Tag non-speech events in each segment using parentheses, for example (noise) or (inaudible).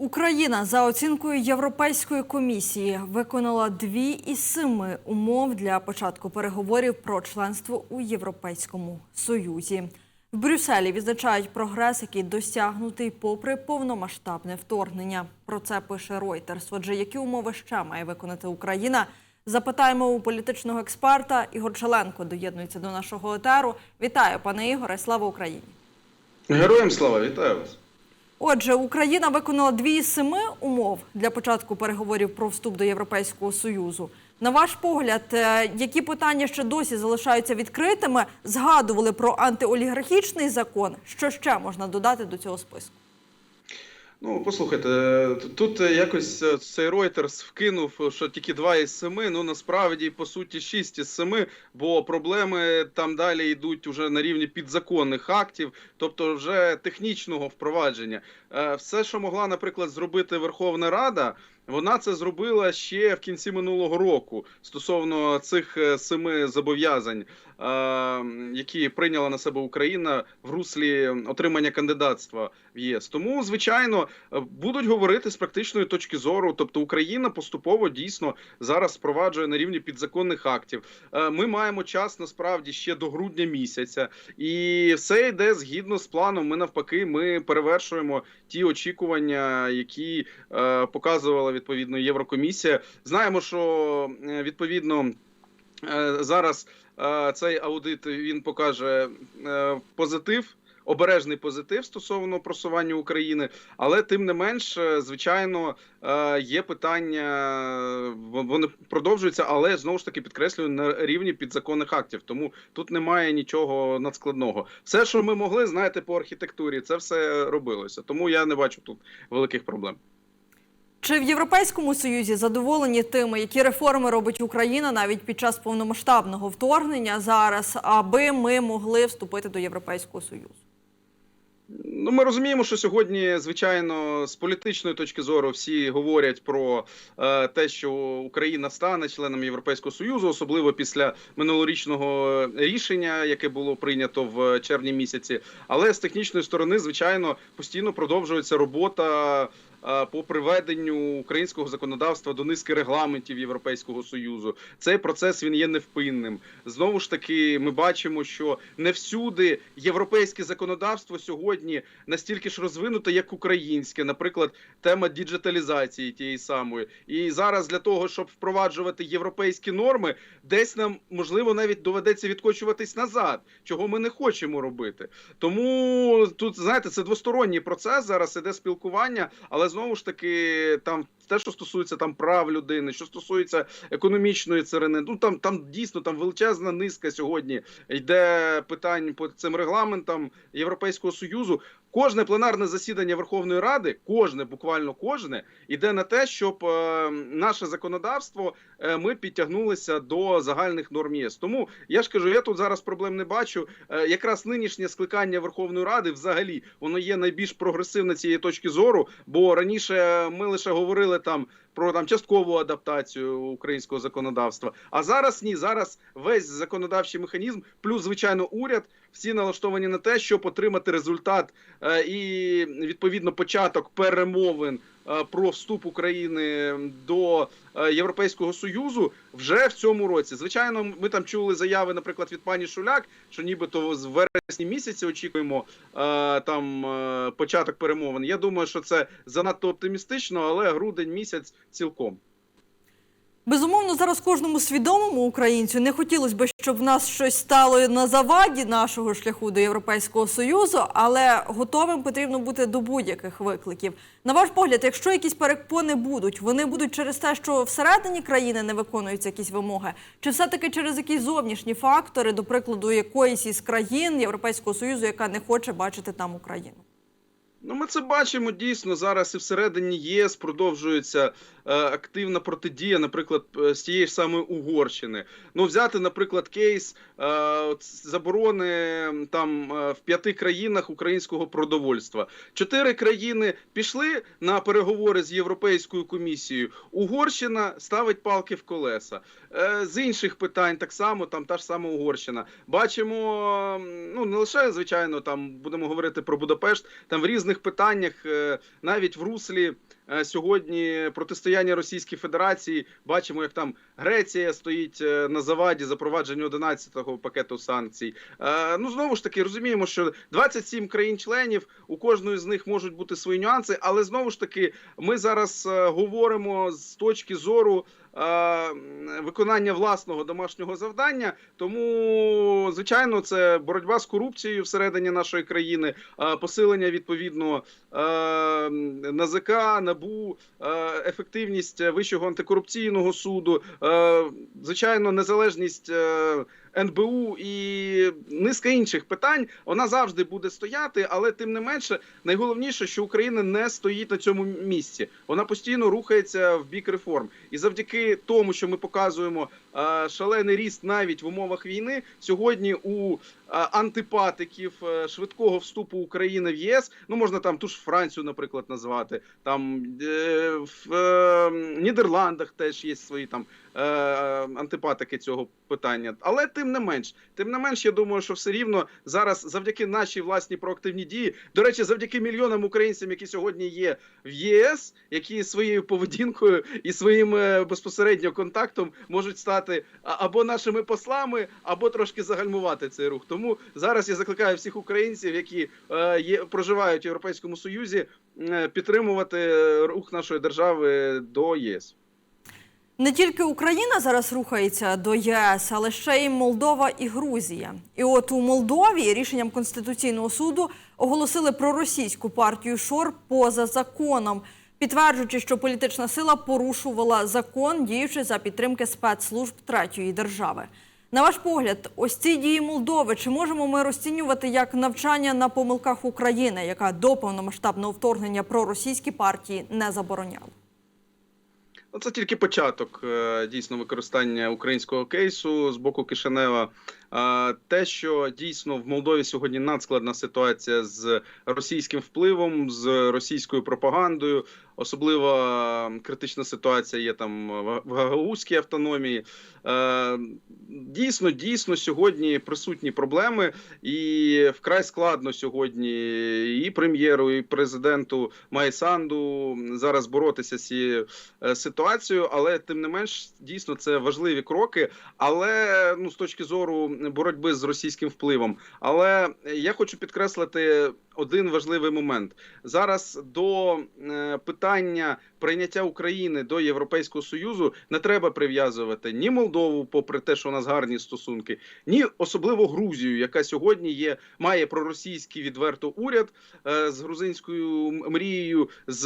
Україна за оцінкою Європейської комісії виконала дві із семи умов для початку переговорів про членство у Європейському Союзі. В Брюсселі відзначають прогрес, який досягнутий попри повномасштабне вторгнення. Про це пише Reuters. Отже, які умови ще має виконати Україна? Запитаємо у політичного експерта Ігор Челенко. Доєднується до нашого етеру. Вітаю, пане Ігоре! Слава Україні! Героям слава, вітаю вас. Отже, Україна виконала дві із семи умов для початку переговорів про вступ до Європейського Союзу. На ваш погляд, е, які питання ще досі залишаються відкритими? Згадували про антиолігархічний закон. Що ще можна додати до цього списку? Ну, послухайте, тут якось е, цей Reuters вкинув, що тільки два із семи. Ну насправді по суті шість із семи, бо проблеми там далі йдуть уже на рівні підзаконних актів, тобто вже технічного впровадження. Е, Все, що могла, наприклад, зробити Верховна Рада. Вона це зробила ще в кінці минулого року стосовно цих е, семи зобов'язань, е, які прийняла на себе Україна в руслі отримання кандидатства в ЄС. Тому, звичайно, е, будуть говорити з практичної точки зору. Тобто Україна поступово дійсно зараз впроваджує на рівні підзаконних актів. Ми маємо час насправді ще до грудня місяця, і все йде згідно з планом. Ми навпаки, ми перевершуємо ті очікування, які показувала відповідно Єврокомісія. Знаємо, що е, відповідно е, зараз е, цей аудит він покаже позитив. Обережний позитив стосовно просування України, але тим не менш, звичайно, є питання, вони продовжуються, але знову ж таки підкреслюю на рівні підзаконних актів. Тому тут немає нічого надскладного. Все, що ми могли, знаєте, по архітектурі, це все робилося. Тому я не бачу тут великих проблем. Чи в Європейському Союзі задоволені тими, які реформи робить Україна навіть під час повномасштабного вторгнення зараз, аби ми могли вступити до Європейського Союзу? Ну, ми розуміємо, що сьогодні, звичайно, з політичної точки зору всі говорять про е, те, що Україна стане членом Європейського союзу, особливо після минулорічного рішення, яке було прийнято в червні місяці. Але з технічної сторони, звичайно, постійно продовжується робота. По приведенню українського законодавства до низки регламентів Європейського союзу цей процес він є невпинним. Знову ж таки, ми бачимо, що не всюди європейське законодавство сьогодні настільки ж розвинуте, як українське, наприклад, тема діджиталізації тієї самої. І зараз для того, щоб впроваджувати європейські норми, десь нам можливо навіть доведеться відкочуватись назад, чого ми не хочемо робити. Тому тут знаєте, це двосторонній процес. Зараз іде спілкування, але знову ж таки, там те, що стосується там прав людини, що стосується економічної царини, ну там там дійсно там величезна низка сьогодні йде питань по цим регламентам Європейського союзу. Кожне пленарне засідання Верховної Ради, кожне, буквально кожне, іде на те, щоб е, наше законодавство е, ми підтягнулися до загальних норм ЄС. Тому я ж кажу, я тут зараз проблем не бачу. Е, якраз нинішнє скликання Верховної Ради, взагалі, воно є найбільш прогресивне цієї точки зору. Бо раніше ми лише говорили там про там часткову адаптацію українського законодавства. А зараз ні, зараз весь законодавчий механізм, плюс звичайно уряд, всі налаштовані на те, щоб отримати результат е, і відповідно початок перемовин про вступ України до е, Європейського союзу вже в цьому році. Звичайно, ми там чули заяви, наприклад, від пані Шуляк, що нібито з вересні місяці очікуємо е, там е, початок перемовин. Я думаю, що це занадто оптимістично, але грудень місяць цілком. Безумовно, зараз кожному свідомому українцю не хотілося б, щоб в нас щось стало на заваді нашого шляху до Європейського Союзу, але готовим потрібно бути до будь-яких викликів. На ваш погляд, якщо якісь перепони будуть, вони будуть через те, що всередині країни не виконуються якісь вимоги, чи все-таки через якісь зовнішні фактори, до прикладу, якоїсь із країн Європейського Союзу, яка не хоче бачити там Україну? Ну, ми це бачимо дійсно зараз і всередині ЄС продовжується активна протидія, наприклад, е, з тієї ж самої Угорщини. Ну, взяти, наприклад, кейс е, заборони там е, в п'яти країнах українського продовольства. Чотири країни пішли на переговори з Європейською комісією. Угорщина ставить палки в колеса. Е, з інших питань так само, там та ж сама Угорщина. Бачимо, ну не лише звичайно, там будемо говорити про Будапешт, там в різних питаннях, е, навіть в руслі е, сьогодні протистояння Російській Федерації. Бачимо, як там Греція стоїть е, на заваді запровадження 11-го пакету санкцій. Е, Ну знову ж таки розуміємо, що 27 країн-членів у кожної з них можуть бути свої нюанси, але знову ж таки ми зараз е, говоримо з точки зору. Виконання власного домашнього завдання, тому звичайно, це боротьба з корупцією всередині нашої країни, посилення відповідно НАЗК, НАБУ, ефективність Вищого антикорупційного суду, звичайно, незалежність е, НБУ і низка інших питань. Вона завжди буде стояти, але тим не менше, найголовніше, що Україна не стоїть на цьому місці. Вона постійно рухається в бік реформ, і завдяки тому, що ми показуємо шалений ріст навіть в умовах війни, сьогодні у е, антипатиків е, швидкого вступу України в ЄС, ну можна там ту ж Францію, наприклад, назвати. Там е, в е, Нідерландах теж є свої там е, антипатики цього питання. Але тим не менш, тим не менш, я думаю, що все рівно зараз, завдяки нашій власній проактивній дії, до речі, завдяки мільйонам українцям, які сьогодні є в ЄС, які своєю поведінкою і своїм е, безпосередньо контактом можуть стати а- або нашими послами, або трошки загальмувати цей рух. Тому зараз я закликаю всіх українців, які е, є проживають в Європейському Союзі, е, підтримувати рух нашої держави до ЄС. Не тільки Україна зараз рухається до ЄС, але ще й Молдова і Грузія. І от у Молдові рішенням Конституційного суду оголосили проросійську партію Шор поза законом, підтверджуючи, що політична сила порушувала закон, діючи за підтримки спецслужб третьої держави. На ваш погляд, ось ці дії Молдови чи можемо ми розцінювати як навчання на помилках України, яка до повномасштабного вторгнення проросійські партії не забороняла? Ну, це тільки початок е, дійсно використання українського кейсу з боку Кишинева. Е, Те, що дійсно в Молдові сьогодні надскладна ситуація з російським впливом, з російською пропагандою. Особливо критична ситуація є там в- Гагаузькій автономії. Е, Дійсно, дійсно сьогодні присутні проблеми, і вкрай складно сьогодні і прем'єру, і президенту Майсанду зараз боротися з цією е, ситуацією, але тим не менш дійсно це важливі кроки. Але ну з точки зору боротьби з російським впливом. Але я хочу підкреслити один важливий момент зараз до е, питання прийняття України до Європейського союзу не треба прив'язувати ні Молдову, попри те, що у нас гарні стосунки, ні особливо Грузію, яка сьогодні є, має проросійський відверто уряд е, з грузинською мрією, з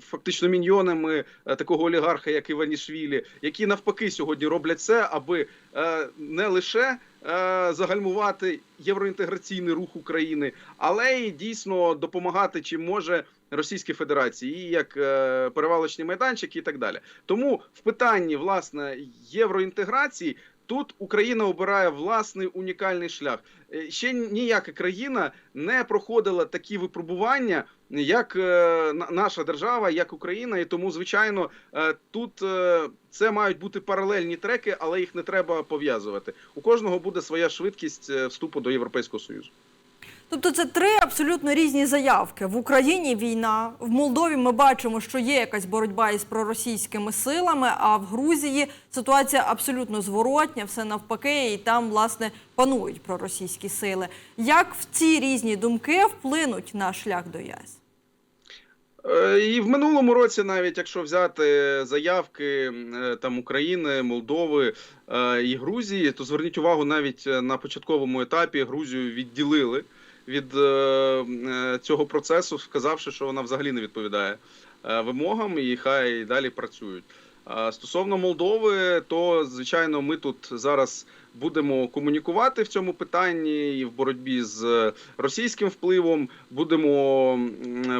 фактично міньйонами е, такого олігарха, як Іванішвілі, які навпаки сьогодні роблять це, аби е, не лише загальмувати євроінтеграційний рух України, але й дійсно допомагати чим може Російській Федерації, і як е, перевалочний майданчик, і так далі. Тому в питанні власне євроінтеграції. Тут Україна обирає власний унікальний шлях. Е, Ще ніяка країна не проходила такі випробування, як е, на- наша держава, як Україна. І тому, звичайно, тут це мають бути паралельні треки, але їх не треба пов'язувати. У кожного буде своя швидкість вступу до Європейського союзу. Тобто це три абсолютно різні заявки. В Україні війна, в Молдові ми бачимо, що є якась боротьба із проросійськими силами, а в Грузії ситуація абсолютно зворотня, все навпаки, і там, власне, панують проросійські сили. Як в ці різні думки вплинуть на шлях до ЄС? Е, І в минулому році, навіть якщо взяти заявки е, там України, Молдови е, і Грузії, то зверніть увагу, навіть на початковому етапі Грузію відділили від е, е, цього процесу, сказавши, що вона взагалі не відповідає е, вимогам і хай далі працюють. Е, Стосовно Молдови, то звичайно, ми тут зараз будемо комунікувати в цьому питанні і в боротьбі з російським впливом. Будемо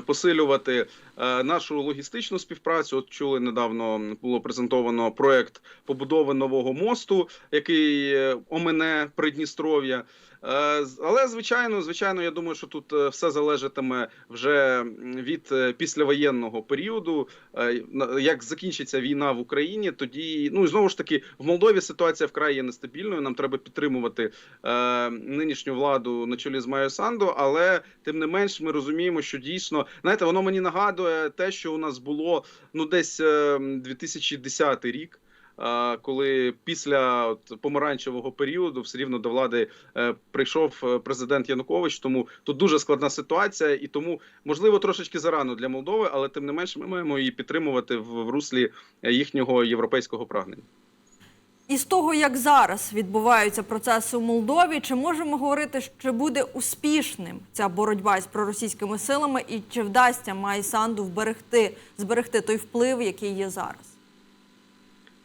посилювати е, нашу логістичну співпрацю. От чули недавно було презентовано проект побудови нового мосту, який е, омине Придністров'я. Е, Але звичайно, звичайно, я думаю, що тут е, все залежатиме вже від е, післявоєнного періоду. Е, Як закінчиться війна в Україні, тоді ну і знову ж таки в Молдові ситуація вкрай є нестабільною. Нам треба підтримувати е, нинішню владу на чолі з Майою Санду, але тим не менш ми розуміємо, що дійсно знаєте, воно мені нагадує те, що у нас було ну десь е, 2010 рік. е, Коли після от, помаранчевого періоду все рівно до влади е, прийшов е, президент Янукович, тому тут дуже складна ситуація, і тому можливо трошечки зарано для Молдови, але тим не менш ми маємо її підтримувати в, в руслі е, їхнього європейського прагнення. І з того, як зараз відбуваються процеси у Молдові, чи можемо говорити, що буде успішним ця боротьба з проросійськими силами, і чи вдасться Майі Санду вберегти зберегти той вплив, який є зараз?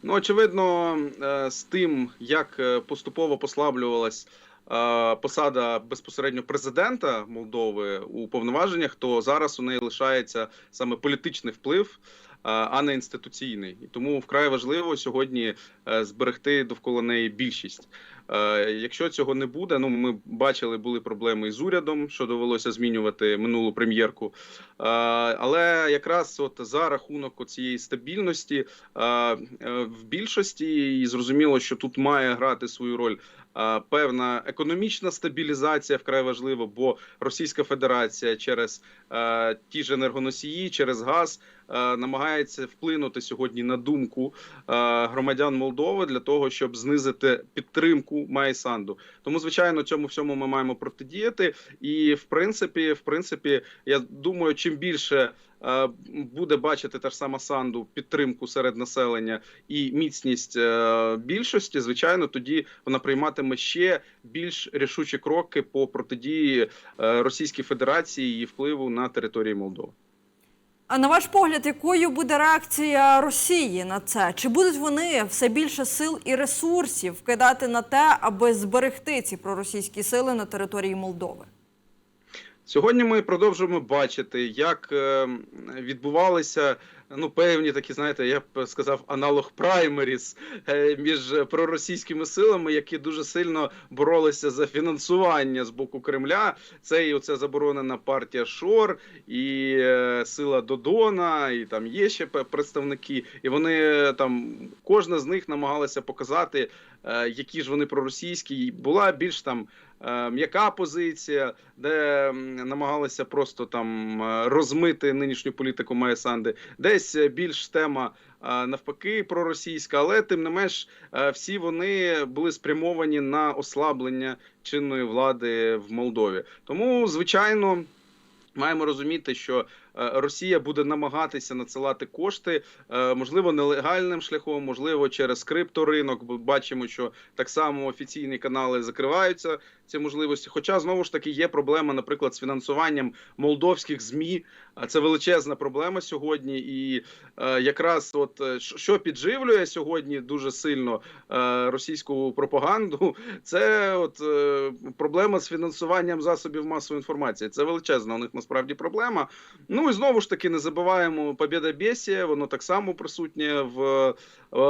Ну, очевидно, е, з тим, як е, поступово послаблювалась е, посада безпосередньо президента Молдови у повноваженнях, то зараз у неї лишається саме політичний вплив, а не інституційний. І тому вкрай важливо сьогодні е, зберегти довкола неї більшість. Е, Якщо цього не буде, ну ми бачили, були проблеми із урядом, що довелося змінювати минулу прем'єрку. Е, Але якраз от за рахунок цієї стабільності в більшості і зрозуміло, що тут має грати свою роль певна економічна стабілізація вкрай важливо, бо Російська Федерація через е, ті ж енергоносії, через газ е, намагається вплинути сьогодні на думку е, громадян Молдови для того, щоб знизити підтримку Майсанду. Тому, звичайно, цьому всьому ми маємо протидіяти. І в принципі, в принципі, я думаю, чим більше. Е, Буде бачити та ж сама Санду підтримку серед населення і міцність е, більшості. Звичайно, тоді вона прийматиме ще більш рішучі кроки по протидії е, Російській Федерації і її впливу на території Молдови. А на ваш погляд, якою буде реакція Росії на це? Чи будуть вони все більше сил і ресурсів вкидати на те, аби зберегти ці проросійські сили на території Молдови? Сьогодні ми продовжуємо бачити, як е, відбувалися ну певні такі, знаєте, я б сказав, аналог праймеріс е, між проросійськими силами, які дуже сильно боролися за фінансування з боку Кремля. Це і оця заборонена партія Шор, і е, сила Додона, і там є ще представники, і вони там кожна з них намагалася показати, які ж вони проросійські. Була більш там е, м'яка позиція, де намагалися просто там е, розмити нинішню політику Майя Санди. Десь е, більш тема е, навпаки проросійська, але тим не менш е, всі вони були спрямовані на ослаблення чинної влади в Молдові. Тому, звичайно. Маємо розуміти, що е, Росія буде намагатися надсилати кошти, е, можливо, нелегальним шляхом, можливо, через крипторинок. Бо бачимо, що так само офіційні канали закриваються ці можливості. Хоча знову ж таки є проблема, наприклад, з фінансуванням молдовських змі. Це величезна проблема сьогодні. І е, якраз от е, що- підживлює сьогодні дуже сильно е, російську пропаганду, (laughs) це от е, проблема з фінансуванням засобів масової інформації. Це величезна у них насправді проблема. Ну і знову ж таки не забуваємо Побєда Бєсія, воно так само присутнє в е,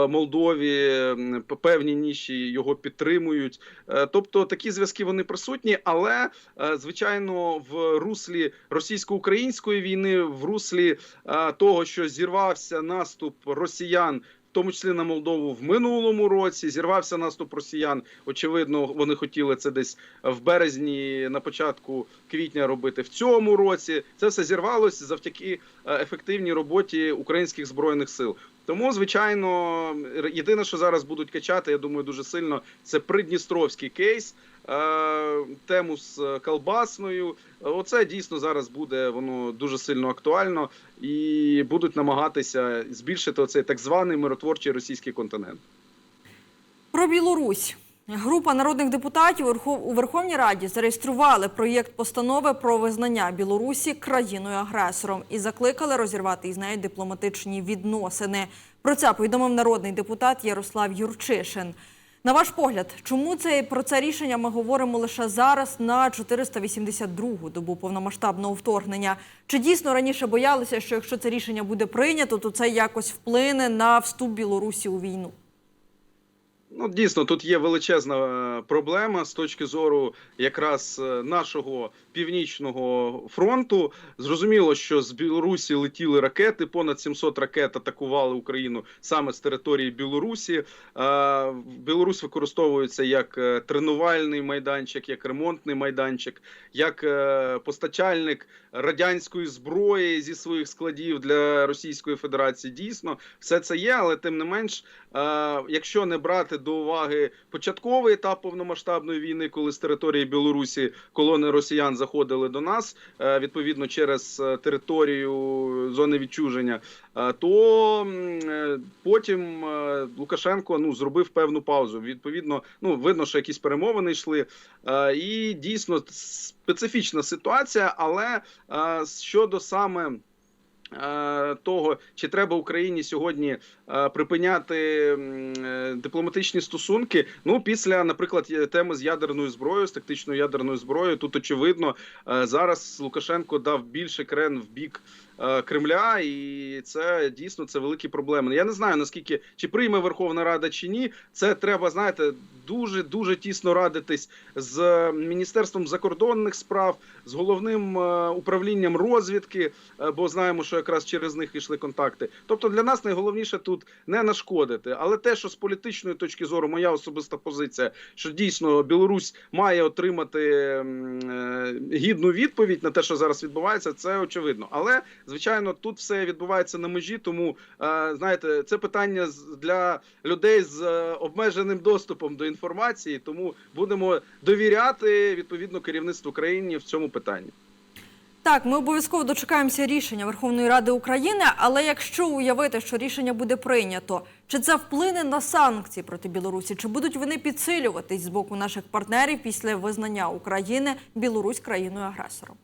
Молдові. Певні ніші його підтримують. Е, Тобто такі зв'язки вони присутні, але е, звичайно в руслі російсько-української війни, в руслі того, що зірвався наступ росіян. Тому числі на Молдову в минулому році зірвався наступ росіян. Очевидно, вони хотіли це десь в березні, на початку квітня робити в цьому році. Це все зірвалося завдяки е, ефективній роботі українських збройних сил. Тому, звичайно, єдине, що зараз будуть качати, я думаю, дуже сильно це придністровський кейс. Е, Тему з е, колбасною. Оце дійсно зараз буде воно дуже сильно актуально і будуть намагатися збільшити оцей так званий миротворчий російський континент. Про Білорусь. Група народних депутатів у Верховній Раді зареєстрували проєкт постанови про визнання Білорусі країною-агресором і закликали розірвати із нею дипломатичні відносини. Про це повідомив народний депутат Ярослав Юрчишин. На ваш погляд, чому це про це рішення ми говоримо лише зараз на 482-гу добу повномасштабного вторгнення? Чи дійсно раніше боялися, що якщо це рішення буде прийнято, то це якось вплине на вступ Білорусі у війну? Ну, дійсно, тут є величезна е, проблема з точки зору якраз е, нашого північного фронту. Зрозуміло, що з Білорусі летіли ракети. Понад 700 ракет атакували Україну саме з території Білорусі. Е, Білорусь використовується як тренувальний майданчик, як ремонтний майданчик, як постачальник радянської зброї зі своїх складів для Російської Федерації. Дійсно, все це є, але тим не менш, якщо не брати до уваги початковий етап повномасштабної війни, коли з території Білорусі колони росіян заходили до нас, е, відповідно через е, територію зони відчуження, е, то потім Лукашенко ну зробив певну паузу. Відповідно, ну видно, що якісь перемовини йшли, і дійсно специфічна ситуація, але щодо саме. Е, Того чи треба Україні сьогодні е, припиняти е, дипломатичні стосунки? Ну після, наприклад, теми з ядерною зброєю, з тактичною ядерною зброєю, тут очевидно зараз Лукашенко дав більше крен в бік Кремля, і це дійсно це великі проблеми. Я не знаю наскільки чи прийме Верховна Рада чи ні. Це треба знаєте дуже дуже тісно радитись з міністерством закордонних справ, з головним управлінням розвідки, бо знаємо, що якраз через них йшли контакти. Тобто для нас найголовніше тут не нашкодити, але те, що з політичної точки зору, моя особиста позиція, що дійсно Білорусь має отримати е, гідну відповідь на те, що зараз відбувається, це очевидно. Але звичайно, тут все відбувається на межі, тому е, знаєте, це питання для людей з е, обмеженим доступом до інформації. Тому будемо довіряти відповідно керівництву країни в цьому питанні. Так, ми обов'язково дочекаємося рішення Верховної Ради України. Але якщо уявити, що рішення буде прийнято, чи це вплине на санкції проти Білорусі? Чи будуть вони підсилюватись з боку наших партнерів після визнання України Білорусь країною агресором?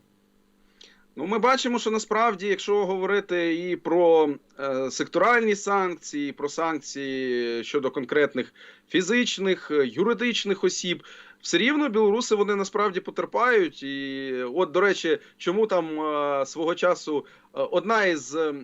Ну, ми бачимо, що насправді, якщо говорити і про е, секторальні санкції, про санкції щодо конкретних фізичних, е, юридичних осіб, все рівно білоруси вони насправді потерпають. І от, до речі, чому там е, свого часу е, одна із е,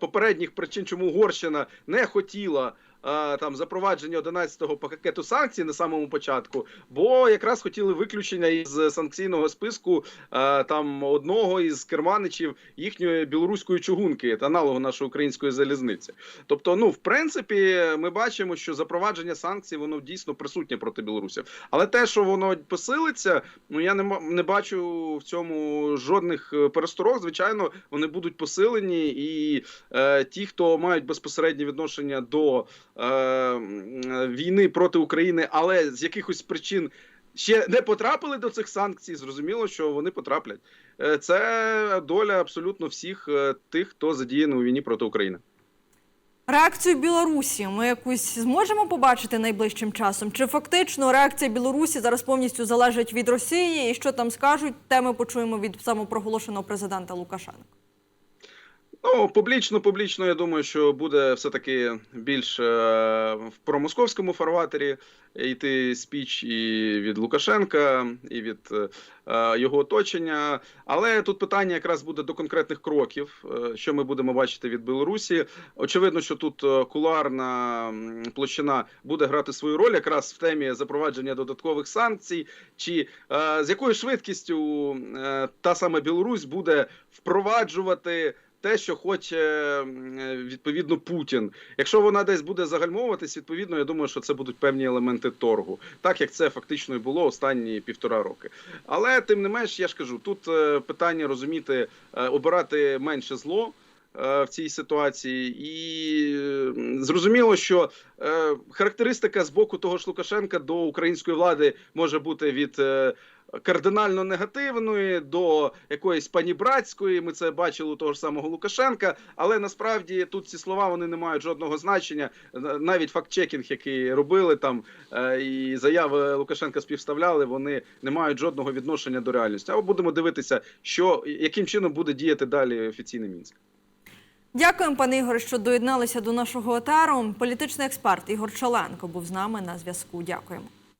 попередніх причин, чому Угорщина не хотіла. Е, Там запровадження 11-го пакету санкцій на самому початку, бо якраз хотіли виключення із санкційного списку е, там одного із керманичів їхньої білоруської чугунки, аналогу нашої української залізниці. Тобто, ну в принципі, ми бачимо, що запровадження санкцій воно дійсно присутнє проти білорусів. Але те, що воно посилиться, ну я не не бачу в цьому жодних е, пересторог. Звичайно, вони будуть посилені, і е, ті, хто мають безпосереднє відношення до війни проти України, але з якихось причин. Ще не потрапили до цих санкцій, зрозуміло, що вони потраплять. Е, Це доля абсолютно всіх е, тих, хто задіяний у війні проти України. Реакцію Білорусі ми якусь зможемо побачити найближчим часом? Чи фактично реакція Білорусі зараз повністю залежить від Росії? І що там скажуть? Те ми почуємо від самопроголошеного президента Лукашенка. Ну, публічно, публічно, я думаю, що буде все-таки більш е, в промосковському фарватері йти спіч і від Лукашенка, і від е, його оточення. Але тут питання якраз буде до конкретних кроків, е, що ми будемо бачити від Білорусі. Очевидно, що тут кулуарна площина буде грати свою роль якраз в темі запровадження додаткових санкцій, чи з якою швидкістю та сама Білорусь буде впроваджувати те, що хоче е, відповідно Путін. Якщо вона десь буде загальмовуватись, відповідно, я думаю, що це будуть певні елементи торгу, так як це фактично і було останні півтора роки. Але тим не менш, я ж кажу, тут е, питання розуміти, е, обирати менше зло. е, В цій ситуації, і е, зрозуміло, що е, характеристика з боку того ж Лукашенка до української влади може бути від е, кардинально негативної до якоїсь панібратської. Ми це бачили у того ж самого Лукашенка. Але насправді тут ці слова вони не мають жодного значення. Навіть факт-чекінг, який робили там, е, і заяви Лукашенка співставляли, вони не мають жодного відношення до реальності. А будемо дивитися, що яким чином буде діяти далі офіційний мінськ. Дякуємо, пане Ігоре, що доєдналися до нашого етеру. Політичний експерт Ігор Чаленко був з нами на зв'язку. Дякуємо.